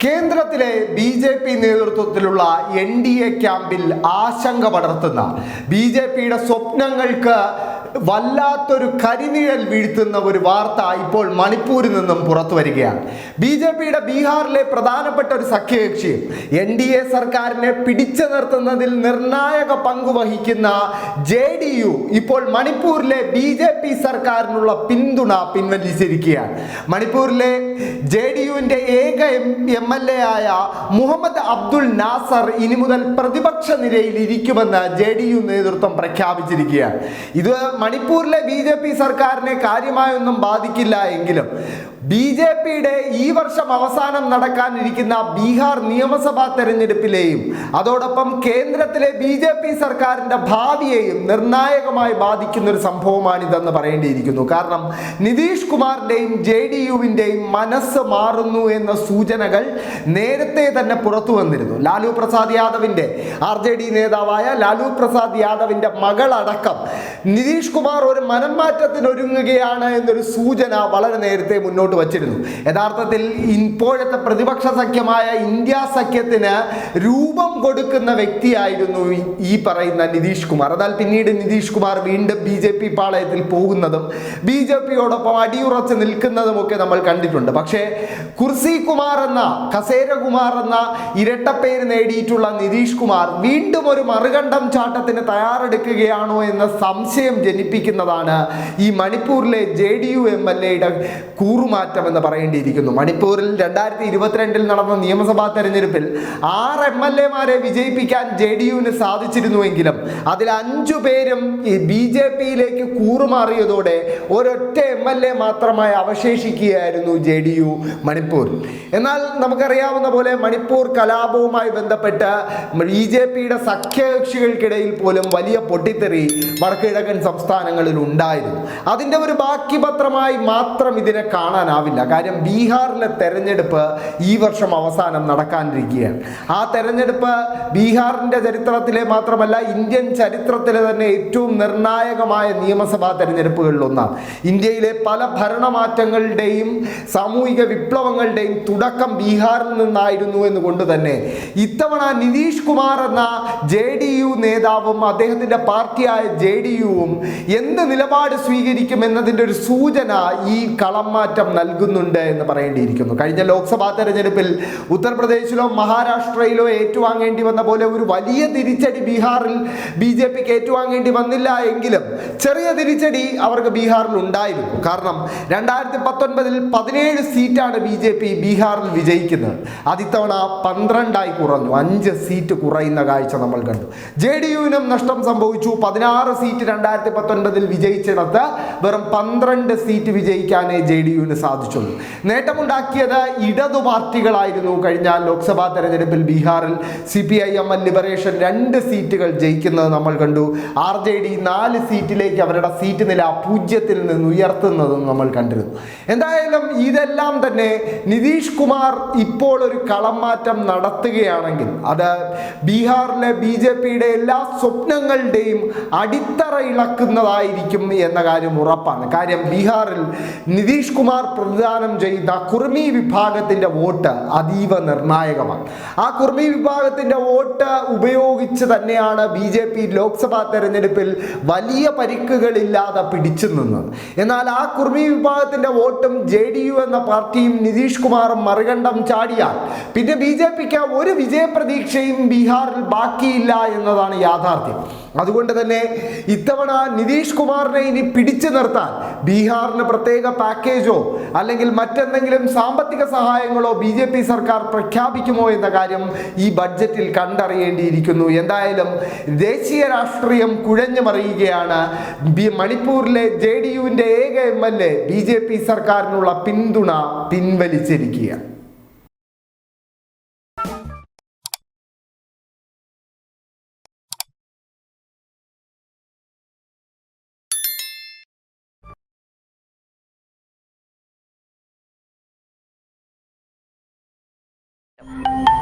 കേന്ദ്രത്തിലെ B J P നേതൃത്വത്തിലുള്ള N D A ക്യാമ്പിൽ ആശങ്ക പടർത്തുന്ന ബി ജെ പിയുടെ സ്വപ്നങ്ങൾക്ക് വല്ലാത്തൊരു കരിനിഴൽ വീഴ്ത്തുന്ന ഒരു വാർത്ത ഇപ്പോൾ മണിപ്പൂരിൽ നിന്നും പുറത്തു വരികയാണ്. ബി ജെ പിയുടെ ബീഹാറിലെ പ്രധാനപ്പെട്ട ഒരു സഖ്യകക്ഷിയും എൻ ഡി എ സർക്കാരിനെ പിടിച്ചു നിർത്തുന്നതിൽ നിർണായക പങ്കുവഹിക്കുന്ന ജെ ഡി യു ഇപ്പോൾ മണിപ്പൂരിലെ ബി ജെ പി സർക്കാരിനുള്ള പിന്തുണ പിൻവലിച്ചിരിക്കുകയാണ്. മണിപ്പൂരിലെ ജെ ഡി യുവിന്റെ ഏക എം എൽ എ ആയ മുഹമ്മദ് അബ്ദുൾ നാസർ ഇനി മുതൽ പ്രതിപക്ഷ നിരയിൽ ഇരിക്കുമെന്ന് ജെ ഡി യു നേതൃത്വം പ്രഖ്യാപിച്ചിരിക്കുകയാണ്. ഇത് മണിപ്പൂരിലെ ബി ജെ പി സർക്കാരിനെ കാര്യമായൊന്നും ബാധിക്കില്ല എങ്കിലും ബി ജെ പിയുടെ ഈ വർഷം അവസാനം നടക്കാനിരിക്കുന്ന ബീഹാർ നിയമസഭാ തെരഞ്ഞെടുപ്പിലെയും അതോടൊപ്പം കേന്ദ്രത്തിലെ ബി ജെ പി സർക്കാരിന്റെ ഭാവിയെയും നിർണായകമായി ബാധിക്കുന്ന ഒരു സംഭവമാണിതെന്ന് പറയേണ്ടിയിരിക്കുന്നു. കാരണം നിതീഷ് കുമാറിന്റെയും ജെ ഡി യുവിന്റെയും മനസ്സ് മാറുന്നു എന്ന സൂചനകൾ നേരത്തെ തന്നെ പുറത്തു വന്നിരുന്നു. ലാലു പ്രസാദ് യാദവിന്റെ ആർ ജെ ഡി നേതാവായ ലാലു പ്രസാദ് യാദവിന്റെ മകളടക്കം നിതീഷ് കുമാർ ഒരു മനംമാറ്റത്തിന് ഒരുങ്ങുകയാണ് എന്നൊരു സൂചന വളരെ നേരത്തെ മുന്നോട്ട് വച്ചിരുന്നു. യഥാർത്ഥത്തിൽ ഇപ്പോഴത്തെ പ്രതിപക്ഷ സഖ്യമായ ഇന്ത്യ സഖ്യത്തിന് രൂപം കൊടുക്കുന്ന വ്യക്തിയായിരുന്നു ഈ- പറയുന്ന നിതീഷ് കുമാർ. എന്നാൽ പിന്നീട് നിതീഷ് കുമാർ വീണ്ടും ബി ജെ പി പാളയത്തിൽ പോകുന്നതും ബി ജെ പിയോടൊപ്പം അടിയുറച്ച് നിൽക്കുന്നതുമൊക്കെ നമ്മൾ കണ്ടിട്ടുണ്ട്. പക്ഷേ കുർസി കുമാർ എന്ന കസേര കുമാർ എന്ന ഇരട്ടപ്പേര് നേടിയിട്ടുള്ള നിതീഷ് കുമാർ വീണ്ടും ഒരു മറുകണ്ഠം ചാട്ടത്തിന് തയ്യാറെടുക്കുകയാണോ എന്ന സംശയം ജനിപ്പിക്കുന്നതാണ് ഈ മണിപ്പൂരിലെ J D U M L എയുടെ കൂറുമാറ്റം എന്ന് പറയേണ്ടിയിരിക്കുന്നു. മണിപ്പൂരിൽ രണ്ടായിരത്തി ഇരുപത്തിരണ്ടിൽ നടന്ന നിയമസഭാ തെരഞ്ഞെടുപ്പിൽ ആറ് എം എൽ എമാരെ വിജയിപ്പിക്കാൻ ജെ ഡി യുവിന് സാധിച്ചിരുന്നുവെങ്കിലും അതിൽ അഞ്ചു പേരും ബി ജെ പിയിലേക്ക് കൂറുമാറിയതോടെ ഒരൊറ്റ എം എൽ എ മാത്രമായി അവശേഷിക്കുകയായിരുന്നു ജെ ഡി യു മണിപ്പൂർ. എന്നാൽ നമുക്കറിയാവുന്ന പോലെ മണിപ്പൂർ കലാപവുമായി ബന്ധപ്പെട്ട് ബി ജെ പിയുടെ സഖ്യകക്ഷികൾക്കിടയിൽ പോലും വലിയ പൊട്ടിത്തെറി വടക്കിഴക്കൻ സംസ്ഥാനങ്ങളിൽ ഉണ്ടായിരുന്നു. അതിന്റെ ഒരു ബാക്കി പത്രമായി മാത്രം ഇതിനെ കാണാനാവില്ല. കാര്യം ബീഹാറിലെ തെരഞ്ഞെടുപ്പ് ഈ വർഷം അവസാനം നടക്കാനിരിക്കുകയാണ്. ആ തെരഞ്ഞെടുപ്പ് ബീഹാറിന്റെ ചരിത്രത്തിലെ മാത്രമല്ല ഇന്ത്യൻ ചരിത്രത്തിലെ തന്നെ ഏറ്റവും നിർണായകമായ നിയമസഭാ തെരഞ്ഞെടുപ്പുകളിൽ ഒന്നാണ്. ഇന്ത്യയിലെ പല ഭരണമാറ്റങ്ങളുടെയും സാമൂഹിക വിപ്ലവങ്ങളുടെയും തുടക്കം ബീഹാറിൽ നിന്നായിരുന്നു എന്നുകൊണ്ട് തന്നെ ഇത്തവണ നിതീഷ് കുമാർ എന്ന ജെ ഡി യു നേതാവും അദ്ദേഹത്തിന്റെ പാർട്ടിയായ ജെ ഡി യുവും എന്ത് നിലപാട് സ്വീകരിക്കും എന്നതിന്റെ ഒരു സൂചന ഈ കളം മാറ്റം നൽകുന്നുണ്ട് എന്ന് പറയേണ്ടിയിരിക്കുന്നു. കഴിഞ്ഞ ലോക്സഭാ തെരഞ്ഞെടുപ്പിൽ ഉത്തർപ്രദേശിലോ മഹാരാഷ്ട്രയിലോ ഏറ്റുവാങ്ങേണ്ടി വന്ന പോലെ ഒരു വലിയ തിരിച്ചടി ബീഹാറിൽ ബി ജെ പിക്ക് ഏറ്റുവാങ്ങേണ്ടി വന്നില്ല എങ്കിലും ചെറിയ തിരിച്ചടി അവർക്ക് ബീഹാറിൽ ഉണ്ടായിരുന്നു. കാരണം രണ്ടായിരത്തി പത്തൊൻപതിൽ പതിനേഴ് സീറ്റാണ് ബി ജെ പി ബീഹാറിൽ വിജയിക്കുന്നത്. അതിത്തവണ പന്ത്രണ്ടായി കുറഞ്ഞു. അഞ്ച് സീറ്റ് കുറയുന്ന കാഴ്ച നമ്മൾ കണ്ടു. ജെ ഡി യുവിനും നഷ്ടം സംഭവിച്ചു. പതിനാറ് സീറ്റ് രണ്ടായിരത്തി പത്തൊൻപതിൽ വിജയിച്ചിടത്ത് വെറും പന്ത്രണ്ട് സീറ്റ് വിജയിക്കാനേ ജെ ഡി യുവിന് സാധിച്ചുള്ളൂ. നേട്ടമുണ്ടാക്കിയത് ഇടതു പാർട്ടികളായിരുന്നു കഴിഞ്ഞ ലോക്സഭാ തെരഞ്ഞെടുപ്പിൽ ബീഹാറിൽ C P I M L liberation രണ്ട് സീറ്റുകൾ ജയിക്കുന്നത് നമ്മൾ കണ്ടു. ആർ ജെ ഡി നാല് സീറ്റിലേക്ക് അവരുടെ സീറ്റ് നില പൂജ്യത്തിൽ നിന്ന് ഉയർത്തുന്നതും നമ്മൾ കണ്ടിരുന്നു. എന്തായാലും ഇതെല്ലാം തന്നെ നിതീഷ് കുമാർ ഇപ്പോൾ ഒരു കളം മാറ്റം നടത്തുകയാണെങ്കിൽ അത് ബീഹാറിലെ ബി ജെ പിയുടെ എല്ലാ സ്വപ്നങ്ങളുടെയും അടിത്തറ ഇളക്കുന്നതായിരിക്കും എന്ന കാര്യം ഉറപ്പാണ്. കാര്യം ബീഹാറിൽ നിതീഷ് കുമാർ പ്രതിദാനം ചെയ്യുന്ന കുർമി വിഭാഗത്തിന്റെ വോട്ട് അതീവ നിർണായകമാണ്. ആ കുർമി വിഭാഗത്തിന്റെ വോട്ട് ഉപയോഗിച്ച് തന്നെയാണ് ബി ജെ പി ലോക്സഭാ തെരഞ്ഞെടുപ്പിൽ വലിയ പരിക്കുകളില്ലാതെ പിടിച്ചു നിന്നത്. എന്നാൽ ആ കുർമി വിഭാഗത്തിന്റെ വോട്ടും ജെ ഡി യു എന്ന പാർട്ടിയും നിതീഷ് കുമാറും മറികണ്ഠം ചാടിയാൽ പിന്നെ ബി ജെ പിക്ക് ഒരു വിജയപ്രതീക്ഷയും ബീഹാറിൽ ബാക്കിയില്ല എന്നതാണ് യാഥാർത്ഥ്യം. അതുകൊണ്ട് തന്നെ ഇത്തവണ നിതീഷ് കുമാറിനെ ഇനി പിടിച്ചു നിർത്താൻ ബീഹാറിന് പ്രത്യേക പാക്കേജോ അല്ലെങ്കിൽ മറ്റെന്തെങ്കിലും സാമ്പത്തിക സഹായങ്ങളോ ബി ജെ പി സർക്കാർ പ്രഖ്യാപിക്കുമോ എന്ന കാര്യം ഈ ബഡ്ജറ്റിൽ കണ്ടറിയേണ്ടിയിരിക്കുന്നു. എന്തായാലും ദേശീയ രാഷ്ട്രീയം കുഴഞ്ഞു മറിയുകയാണ്. മണിപ്പൂരിലെ ജെ ഡി യുവിന്റെ ഏക M L A B J P സർക്കാരിനുള്ള പിന്തുണ Yep.